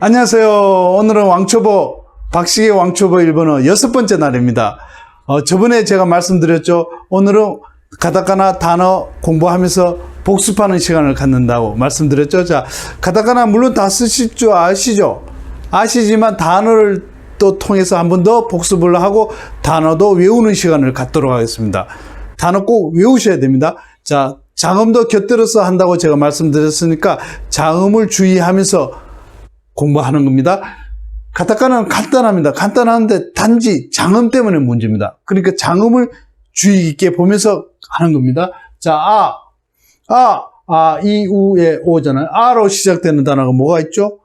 안녕하세요. 오늘은 왕초보, 박시계 왕초보 일본어 여섯 번째 날입니다. 어, 저번에 제가 말씀드렸죠. 오늘은 가타카나 단어 공부하면서 복습하는 시간을 갖는다고 말씀드렸죠. 자, 가타카나 물론 다 쓰실 줄 아시죠? 아시지만 단어를 또 통해서 한 번 더 복습을 하고 단어도 외우는 시간을 갖도록 하겠습니다. 단어 꼭 외우셔야 됩니다. 자, 장음도 곁들여서 한다고 제가 말씀드렸으니까 장음을 주의하면서 공부하는 겁니다. 가타카나는 간단합니다. 간단한데 단지 장음 때문에 문제입니다. 그러니까 장음을 주의 깊게 보면서 하는 겁니다. 자, 아, 아, 아, 이, 우, 에, 오잖아요. 아로 시작되는 단어가 뭐가 있죠?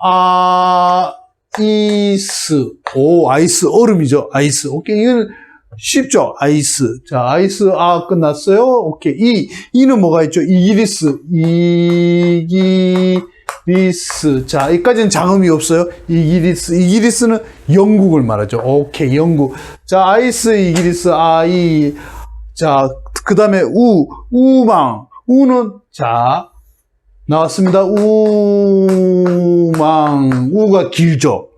아, 이스, 오, 아이스, 얼음이죠. 아이스. 오케이. 이건 쉽죠. 아이스. 자, 아이스, 아, 끝났어요. 오케이. 이, 이는 뭐가 있죠? 이기리스. 이기 리스. 자, 여기까지는 장음이 없어요. 이기리스. 이기리스는 영국을 말하죠. 오케이. 영국. 자, 아이스, 이기리스, 아이. 자, 그 다음에 우, 우망. 우는, 자, 나왔습니다. 우망. 우가 길죠.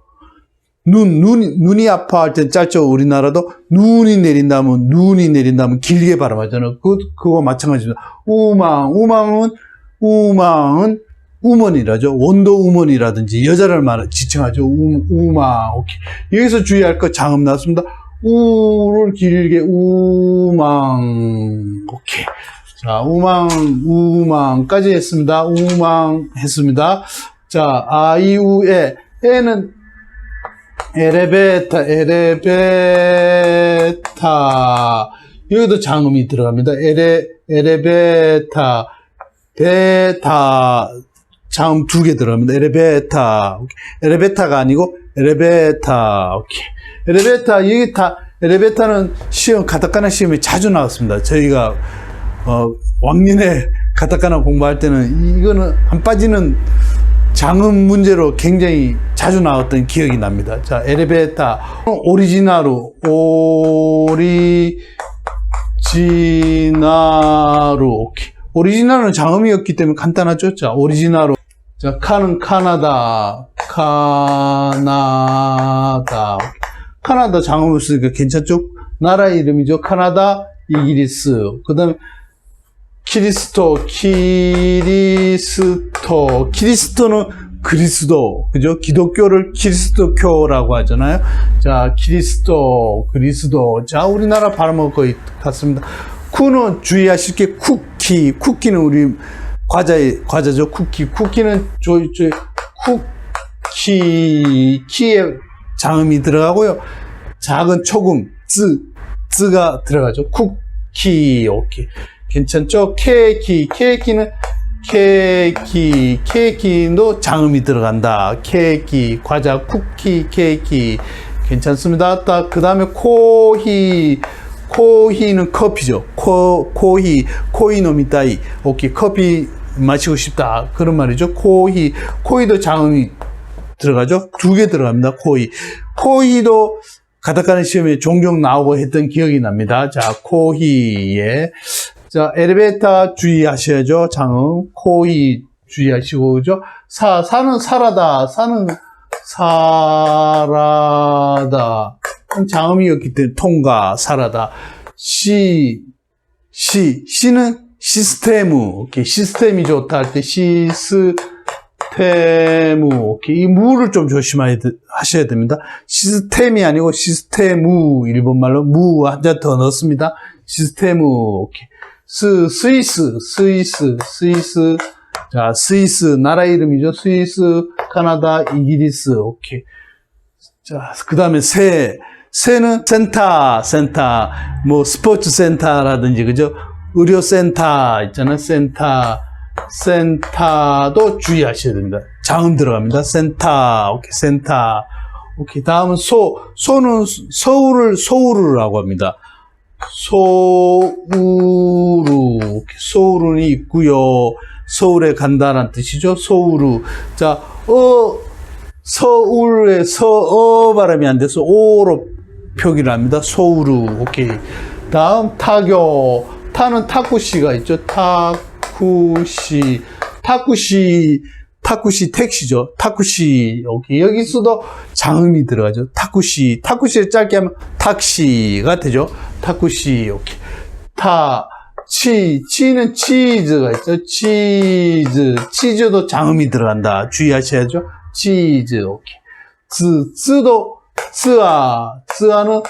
눈, 눈, 눈이 아파할 땐 짧죠. 우리나라도 눈이 내린다면, 눈이 내린다면 길게 발음하잖아요. 그, 그거 마찬가지입니다. 우망, 우망은, 우망은 우먼이라죠. 원도 우먼이라든지 여자를 말, 지칭하죠. 우, 우망. 오케이. 여기서 주의할 거 장음 나왔습니다. 우를 길게 우망. 오케이. 자, 우망, 우망까지 했습니다. 우망 했습니다. 자, 아이우에, 에는 에레베타, 에레베타. 여기도 장음이 들어갑니다. 에레, 에레베타, 베타. 장음 두 개 들어갑니다. 에레베타. 오케이. 에레베타가 아니고, 에레베타. 오케이. 에레베타, 여기 다, 에레베타는 시험, 가타카나 시험에 자주 나왔습니다. 저희가, 어, 왕년에 가타카나 공부할 때는 이거는 안 빠지는 장음 문제로 굉장히 자주 나왔던 기억이 납니다. 자, 에레베타 오리지나루 오리지나루 오케이. 오리지나루는 장음이었기 때문에 간단하죠. 자, 오리지나루 자, 카는 카나다 카나다 카나다 장음을 쓰니까 괜찮죠? 나라 이름이죠. 카나다 이기리스 그 다음에 키리스토, 키리스토, 키리스토는 그리스도, 그죠? 기독교를 키리스도교라고 하잖아요. 자, 키리스도, 그리스도. 자, 우리나라 발음은 거의 같습니다. 쿠는 주의하실 게 쿠키, 쿠키는 우리 과자의, 과자죠. 쿠키. 쿠키는 저, 저, 쿠키, 키에 장음이 들어가고요. 작은 초금, 쯔, 쯔가 들어가죠. 쿠키, 오케이. 괜찮죠? 케이키, 케이키는 케이키, 케이키도 장음이 들어간다. 케이키, 과자, 쿠키, 케이키. 괜찮습니다. 딱, 그 다음에 코히, 코히는 커피죠. 코, 코히, 코이노미따이. 오케이, 커피 마시고 싶다. 그런 말이죠. 코히, 코히도 장음이 들어가죠. 두 개 들어갑니다. 코히. 코히도 가타카나 시험에 종종 나오고 했던 기억이 납니다. 자, 코히에. 자, 엘리베이터 주의하셔야죠. 장음, 코이 주의하시고, 그죠? 사, 사는 사라다, 사는 사라다. 장음이었기 때문에 통과, 사라다. 시, 시, 시는 시스테무. 오케이. 시스템이 좋다 할 때 시스테무. 오케이. 이 무를 좀 조심하셔야 됩니다. 시스템이 아니고 시스테무. 일본말로 무 한자 더 넣습니다. 시스테무. 오케이. 스, 스위스, 스위스, 스위스. 자, 스위스, 나라 이름이죠. 스위스, 카나다, 이기리스. 오케이. 자, 그 다음에 새. 새는 센터, 센터. 뭐, 스포츠 센터라든지, 그죠? 의료 센터 있잖아요. 센터. 센터도 주의하셔야 됩니다. 장음 들어갑니다. 센터. 오케이, 센터. 오케이. 다음은 소. 소는 서울을, 서울이라고 합니다. 소우루 소우루는 있고요. 서울에 간다는 뜻이죠. 소우루. 자, 어 서울에 서어 발음이 안 돼서 오로 표기를 합니다. 소우루. 오케이. 다음 타교. 타는 타쿠시가 있죠. 타쿠시. 타쿠시 타쿠시 택시죠. 타쿠시 여기 여기서도 장음이 들어가죠. 타쿠시 타쿠시를 짧게 하면 탁시가 되죠. 타쿠시 이렇게 타 치, 치는 치즈가 있죠. 치즈, 치즈도 장음이 들어간다. 주의하셔야죠. 치즈, 오케이. 쯔, 쯔도, 쯔아, 쯔아는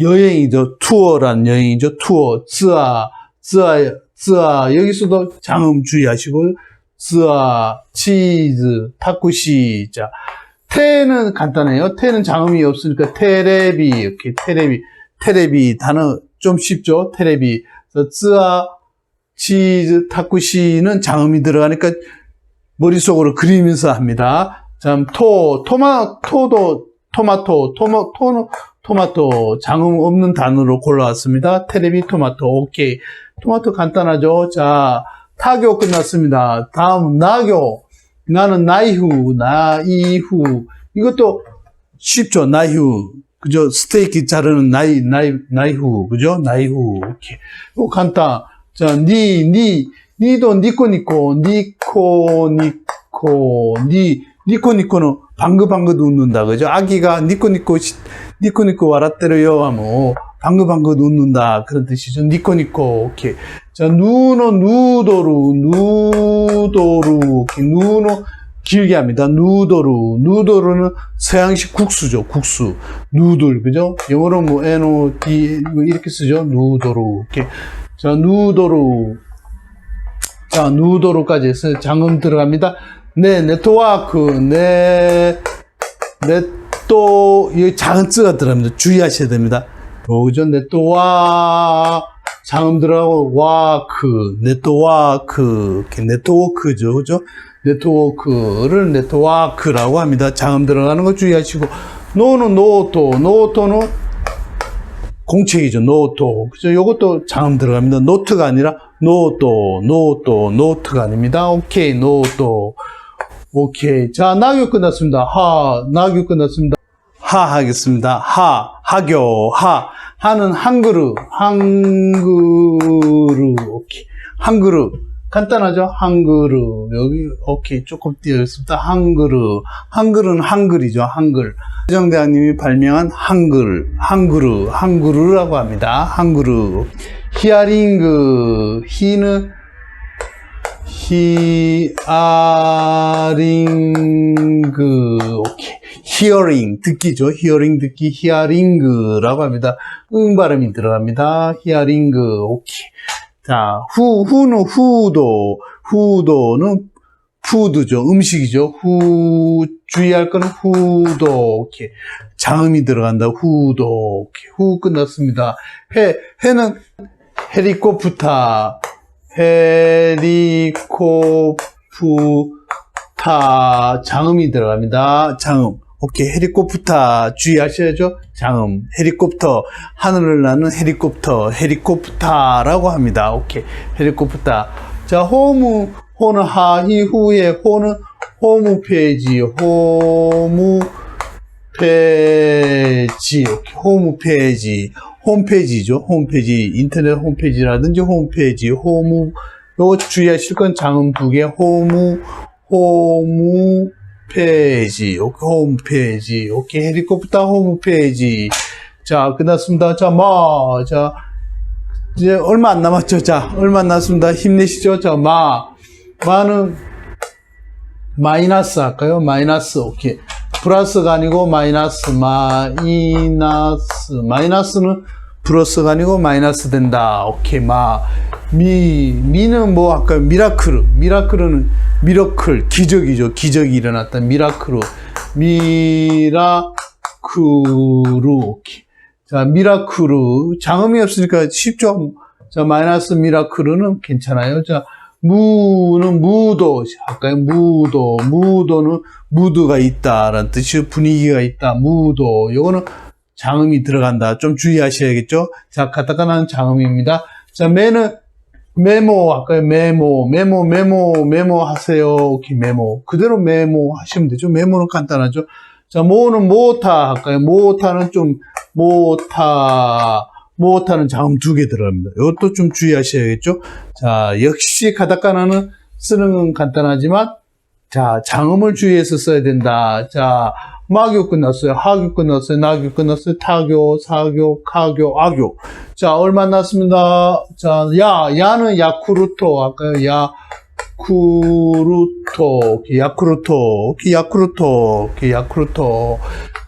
여행이죠. 투어란 여행이죠. 투어, 쯔아, 쯔아, 쯔아. 여기서도 장음 주의하시고, 쯔아, 치즈, 타쿠시. 자, 테는 간단해요. 테는 장음이 없으니까 테레비, 이렇게 테레비. 테레비 단어 좀 쉽죠. 테레비. 쯔아, 치즈, 타쿠시는 장음이 들어가니까 머릿속으로 그리면서 합니다. 자, 토, 토마, 토도, 토마토, 토마, 토는, 토마토, 장음 없는 단어로 골라왔습니다. 테레비, 토마토, 오케이. 토마토 간단하죠? 자, 타교 끝났습니다. 다음, 나교. 나는 나이후, 나이후. 이것도 쉽죠? 나이후. 그죠? 스테이크 자르는 나이, 나이, 나이후. 그죠? 나이후. 오케이. 간단. 자, 니, 니, 니도 니코, 니코, 니코, 니코, 니, 니코, 니코는 방긋방긋 웃는다. 그죠? 아기가 니코, 니코, 시- 니코, 니코 와라때려요 하면 방긋방긋 웃는다. 그런 뜻이죠. 니코, 니코. 오케이. 자, 누노, 누도루, 누도루. 오케이. 누노, 길게 합니다. 누도루. 누도루는 서양식 국수죠. 국수. 누들. 그죠? 영어로 뭐, 에노, 디, 뭐 이렇게 쓰죠. 누도루. 이렇게. 자, 누도루. 자, 누도루까지 해서 장음 들어갑니다. 네, 네트워크. 네, 네또, 이 작은 쯔가 들어갑니다. 주의하셔야 됩니다. 그죠? 네트와, 장음 들어가고, 와크, 네트워크, 네트워크죠. 그죠? 네트워크를 네트워크라고 합니다. 장음 들어가는 거 주의하시고, 노는 노토, 노토는 공책이죠. 노토. 그죠? 요것도 장음 들어갑니다. 노트가 아니라 노토, 노토, 노트가 아닙니다. 오케이, 노토. 오케이. 자, 나교 끝났습니다. 하, 나교 끝났습니다. 하 하겠습니다. 하, 하교, 하. 하는 한그르, 한그르, 오케이. 한그르. 간단하죠? 한그르. 여기, 오케이. 조금 띄어있습니다. 한그르. 한글은 한글이죠. 한글. 세정대왕님이 발명한 한글, 한그르, 한그르라고 합니다. 한그르. 히아링그, 히는 히아링그, 오케이. 히어링, 듣기죠. 히어링 듣기, 히아링그라고 합니다. 응 발음이 들어갑니다. 히아링그, 오케이. 자, 후, 후는 후도, 후도는 푸드죠. 음식이죠. 후, 주의할 거는 후도, 오케이. 장음이 들어간다. 후도, 오케이. 후 끝났습니다. 해, 해는 헤리코프타, 헤리코프타, 장음이 들어갑니다. 장음. 오케이. 헤리코프타 주의하셔야죠. 장음. 헤리콥터. 하늘을 나는 헤리콥터. 헤리코프타라고 합니다. 오케이. 헤리코프타. 자, 홈, 호는 하, 이 후에 호는 홈페이지, 홈 페이지, 오케이. 홈페이지. 홈페이지죠. 홈페이지. 인터넷 홈페이지라든지 홈페이지, 홈, 요거 주의하실 건 장음 두 개, 홈, 홈, 페이지, 홈페이지, 오케이, 헬리콥터 홈페이지. 자, 끝났습니다. 자, 마, 자, 이제 얼마 안 남았죠. 자, 얼마 안 남았습니다. 힘내시죠. 자, 마, 마는 마이너스 할까요? 마이너스, 오케이. 플러스가 아니고 마이너스, 마이너스, 마이너스는 플러스가 아니고 마이너스 된다. 오케이, 마. 미, 미는 뭐, 아까 미라클, 미라클은 미러클, 기적이죠. 기적이 일어났다. 미라클, 미라크루, 오케이. 자, 미라크루. 장음이 없으니까 쉽죠? 자, 마이너스 미라크루는 괜찮아요. 자, 무는 무도 할까요? 무도. 무도는 무드가 있다라는 뜻이 분위기가 있다. 무도. 요거는 장음이 들어간다. 좀 주의하셔야겠죠? 자, 가타카나는 장음입니다. 자, 매는 메모 할까요? 메모. 메모, 메모, 메모 하세요. 오케이, 메모. 그대로 메모 하시면 되죠. 메모는 간단하죠. 자, 모는 모타 할까요? 모타는 좀, 모타. 모타는 자음 두 개 들어갑니다. 이것도 좀 주의하셔야겠죠? 자, 역시 가다카나는 쓰는 건 간단하지만 자, 장음을 주의해서 써야 된다. 자, 마교 끝났어요. 하교 끝났어요. 나교 끝났어요. 타교, 사교, 카교, 아교. 자, 얼마 났습니다. 자, 야, 야는 야쿠르토. 아까 야, 쿠르토, 야쿠르토, 야쿠르토, 야쿠르토.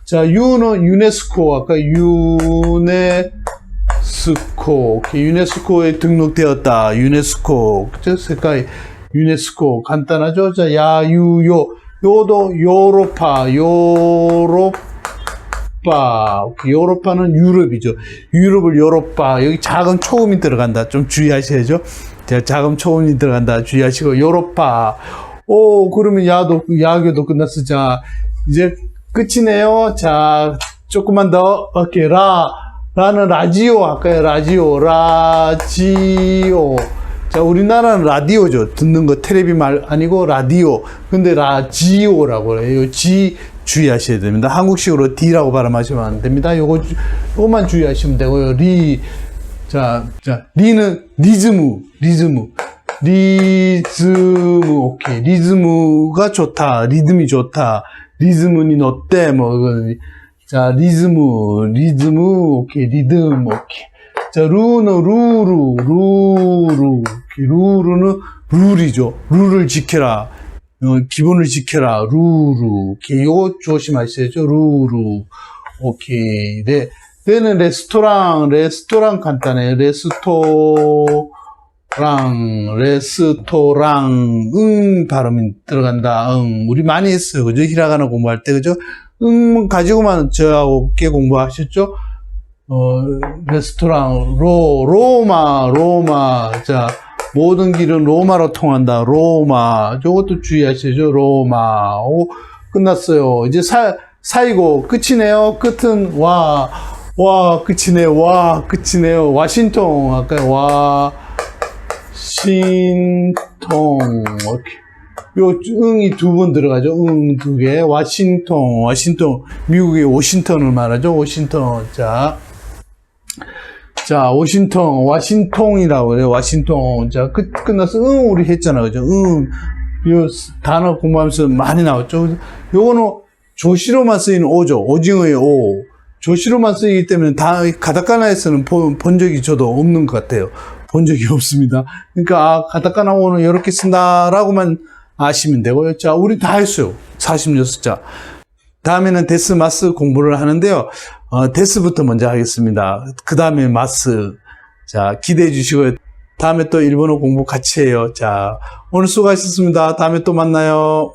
자, 유는 유네스코, 아까 유네 스코, 오케이, 유네스코에 등록되었다. 유네스코, 그죠? 색깔 유네스코 간단하죠? 자, 야유요, 요도 요로파, 요로파, 요로파는 유럽이죠. 유럽을 요로파, 여기 작은 초음이 들어간다. 좀 주의하셔야죠. 자, 작은 초음이 들어간다. 주의하시고, 요로파. 오, 그러면 야도, 야교도 끝났어. 자, 이제 끝이네요. 자, 조금만 더, 오케이, 라, 라는 라지오 할까요? 라지오, 라지오. 자, 우리나라는 라디오죠. 듣는 거 테레비 말 아니고 라디오. 근데 라지오라고 해요. 지 주의하셔야 됩니다. 한국식으로 D라고 발음하시면 안 됩니다. 요거, 주- 요거만 주의하시면 되고요. 리, 자, 자, 리는 리즈무, 리즈무. 리즈무, 오케이. 리즈무가 좋다. 리듬이 좋다. 리즈무니 어때? 뭐, 이거. 자, 리즈무, 리즈무, 오케이. 리듬, 오케이. 자, 루는 루루, 루루. 루루는 룰이죠. 룰을 지켜라. 어, 기본을 지켜라. 루루. 오케이. 요거 조심하셔야죠. 루루. 오케이. 네. 네는 레스토랑, 레스토랑 간단해요. 레스토 랑, 레스토랑, 응, 발음이 들어간다. 응. 우리 많이 했어요. 그죠? 히라가나 공부할 때, 그죠? 응, 가지고만 저하고 꽤 공부하셨죠? 어, 레스토랑, 로, 로마, 로마. 자, 모든 길은 로마로 통한다. 로마. 저것도 주의하시죠. 로마. 오, 끝났어요. 이제 사, 사이고, 끝이네요. 끝은, 와, 와, 끝이네요. 와, 끝이네요. 와신통. 아까, 와, 신통. 오케이. 요 응이 두 번 들어가죠. 응 두 개. 와싱턴, 와싱턴. 미국의 워싱턴을 말하죠. 워싱턴. 자. 자, 워싱턴, 와싱통이라고 그래요. 와싱통. 자, 끝, 끝나서 응, 우리 했잖아. 그죠? 응. 요 단어 공부하면서 많이 나왔죠. 요거는 조시로만 쓰이는 오죠. 오징어의 오. 조시로만 쓰이기 때문에 다, 가다카나에서는 본, 본 적이 저도 없는 것 같아요. 본 적이 없습니다. 그러니까, 아, 가다카나 오는 이렇게 쓴다라고만 아시면 되고요. 자, 우리 다 했어요. 46자. 다음에는 데스 마스 공부를 하는데요. 어, 데스부터 먼저 하겠습니다. 그 다음에 마스. 자, 기대해 주시고요. 다음에 또 일본어 공부 같이 해요. 자, 오늘 수고하셨습니다. 다음에 또 만나요.